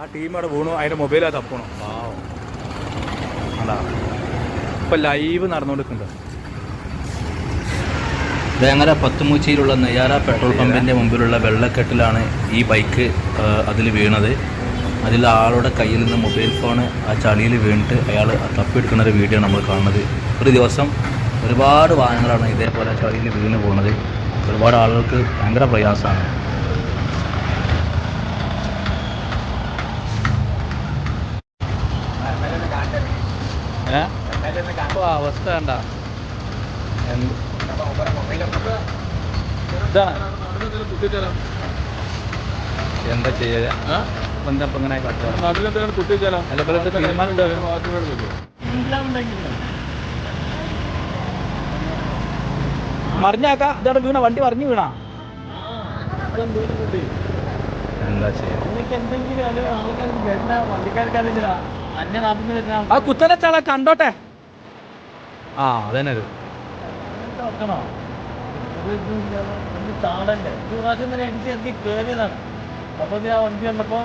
ആ ടീം അവിടെ വീണു അതിന്റെ മൊബൈലാ തപ്പണു പാവം അതാ. ഇപ്പൊ ലൈവ് നടന്നുകൊടുക്കുന്നുണ്ട് വേങ്ങര പത്തുമൂച്ചിയിലുള്ള നെയ്യാറ പെട്രോൾ പമ്പിന്റെ മുമ്പിലുള്ള വെള്ളക്കെട്ടിലാണ് ഈ ബൈക്ക് അതിൽ വീണത്. അതിൽ ആളുടെ കയ്യിൽ നിന്ന് മൊബൈൽ ഫോൺ ആ ചളിയിൽ വീണിട്ട് അയാൾ തപ്പിയെടുക്കുന്ന ഒരു വീഡിയോ നമ്മൾ കാണുന്നത്. ഒരു ദിവസം ഒരുപാട് വാഹനങ്ങളാണ് ഇതേപോലെ ചളിയിൽ വീണ് പോകുന്നത് ഒരുപാട് ആളുകൾക്ക് ഭയങ്കര പ്രയാസമാണ്. ഏഹ് അവസ്ഥ വേണ്ട എന്താ? ചെയ്യാ എന്താ ഇപ്പൊ ഇങ്ങനെ കാട്ടുക? അല്ല, ഇപ്പൊ എന്താ തീരുമാനം മറിഞ്ഞാക്ക. ഇതാണ് വീണ. വണ്ടി മറിഞ്ഞു വീണ. എന്താ ചെയ്യാ ആ കുത്തനെ ചാള കണ്ടോട്ടെ? ആ അതന്നെ തന്നെ കയറിയതാണ് അപ്പൊ ഞാൻ വണ്ടി വന്നപ്പോ